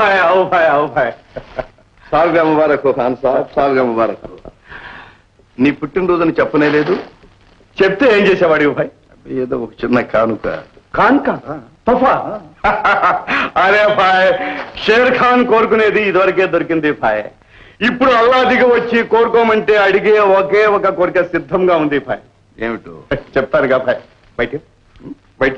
భాయ్ आओ భాయ్ आओ భాయ్ సాల్గా ముబారక్ ఖాన్ సాబ్ సాల్గా ముబారక్ నీ పుట్టినరోజుని చెప్పనే లేదు చెప్తే ఏం చేసేవాడివి భాయ్ ఏదో ఒక చిన్న కానుక కాన్కా తఫా అరే భాయ్ షేర్ ఖాన్ కోరుకునేది ఇదివరకే దొరికింది భాయ్ ఇప్పుడు అల్లా దిగి వచ్చి కోరుకోమంటే అడిగే ఒకే ఒక కోరిక సిద్ధంగా ఉంది భాయ్ ఏమిటో చెప్తారుగా భాయ్ బయట బయట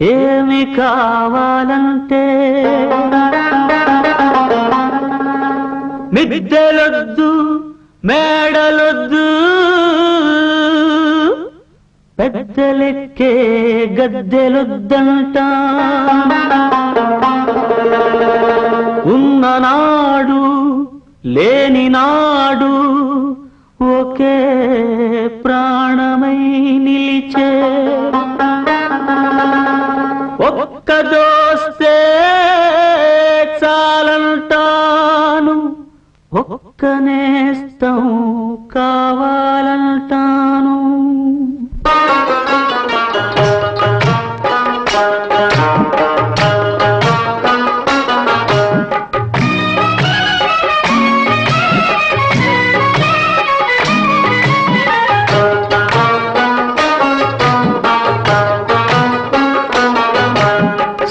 ఏమి కావాలంటే మిద్దెలొద్దు మేడలొద్దు పెద్దలెక్కే గద్దెలొద్దంట. ఉన్ననాడు లేని నాడు ఒకే ప్రా ఒక్క నేస్తం కావాలంటాను.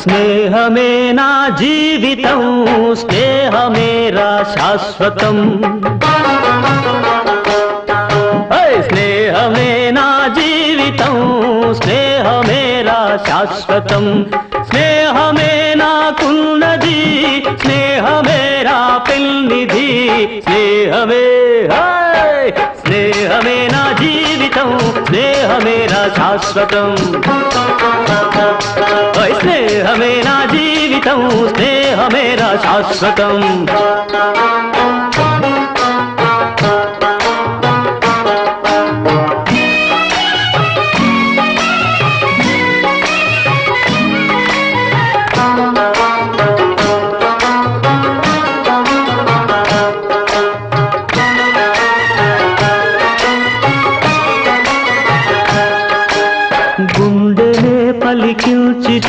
స్నేహమే నా జీవితం స్నేహమేరా శాశ్వతం హై! స్నేహమే నా జీవితం స్నేహమేరా శాశ్వతం స్నేహమే నాకున్నది స్నేహమేరా పెళ్లిది స్నేహమే హై! స్నేహమే నా జీవితం స్నేహమేరా శాశ్వతం ఓయ్ స్నేహమే నా జీవితం స్నేహమేరా శాశ్వతం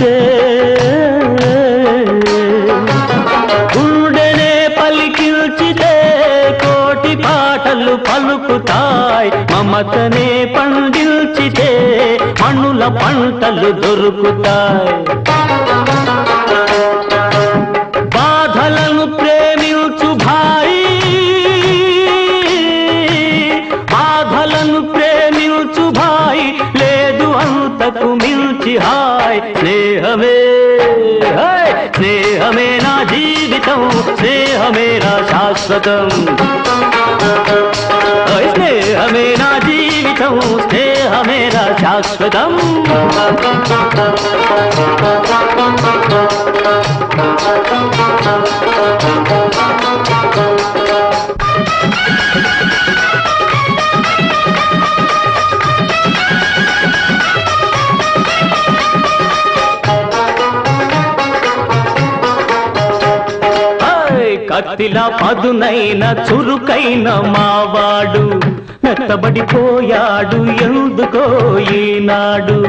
పలికించితే గుండెనే పలికిల్చితే కోటి పాటలు పలుకుతాయి మమతనే పండిల్చితే మణుల పంటలు దొరుకుతాయి. स्नेहमेना शाश्वतम् स्नेहमेना जीवितं स्नेहमेना शाश्वतम् Thank you. కత్తిలా పదునైన చురుకైన మావాడు మెత్తబడిపోయాడు ఎందుకో ఈనాడు.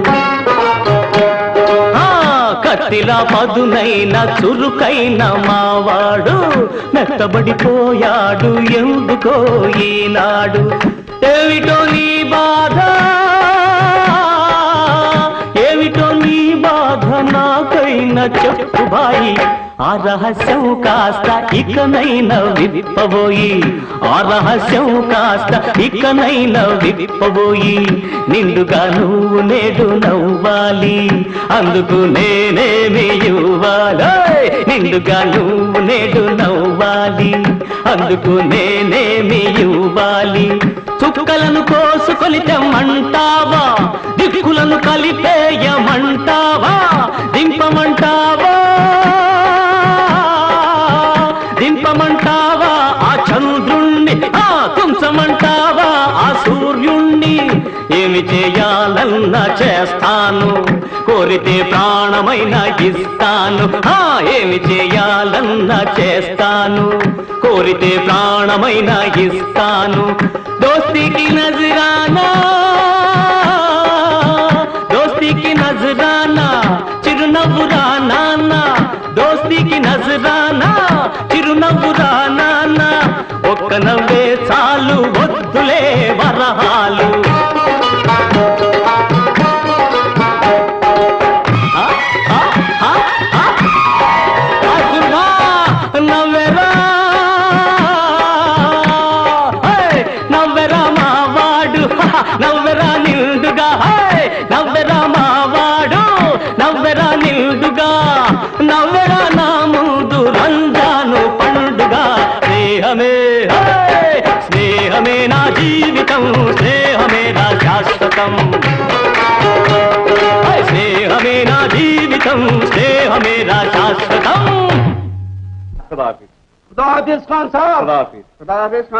ఆ, కత్తిలా పదునైన చురుకైన మావాడు మెత్తబడిపోయాడు ఎందుకో ఈనాడు. ఏమిటో నీ బాధ? ఏమిటో నీ బాధ? నాకైనా చెప్పు బాయి. ఆ రహస్యం కాస్త ఇకనైనా విప్పబోయి ఆ రహస్యం కాస్త ఇకనైనా విప్పబోయి నిండుగా నువ్వు నేడు నవ్వాలి. అందుకు నేనేమి ఇవ్వాలి? నిండుగా నువ్వు నేడు నవ్వాలి. అందుకు నేనేమి ఇవ్వాలి? చుక్కలను కోసుకొని తెమ్మంటావా? దిక్కులను కలిపేయమంటావా? చేయాలన్నా చేస్తాను కోరితే ప్రాణమైన ఇస్తాను. ఆ, ఏమి చేయాలన్నా చేస్తాను కోరితే ప్రాణమైన ఇస్తాను. దోస్తికి నజరానా దోస్తికి నజరానా చిరునవ్వురా నాన్న. దోస్తికి నజరానా చిరునవ్వురా నాన్న. ఒక్క నవ్వే చాలు. జీవితం స్నేహమే నా శాశ్వతం హే, స్నేహమే నా జీవితం స్నేహమే నా శాశ్వతం ఖుదాఫిజ్ खुदा हाफिज खान साहब ఖుదాఫిజ్ खुदा हाफिज खान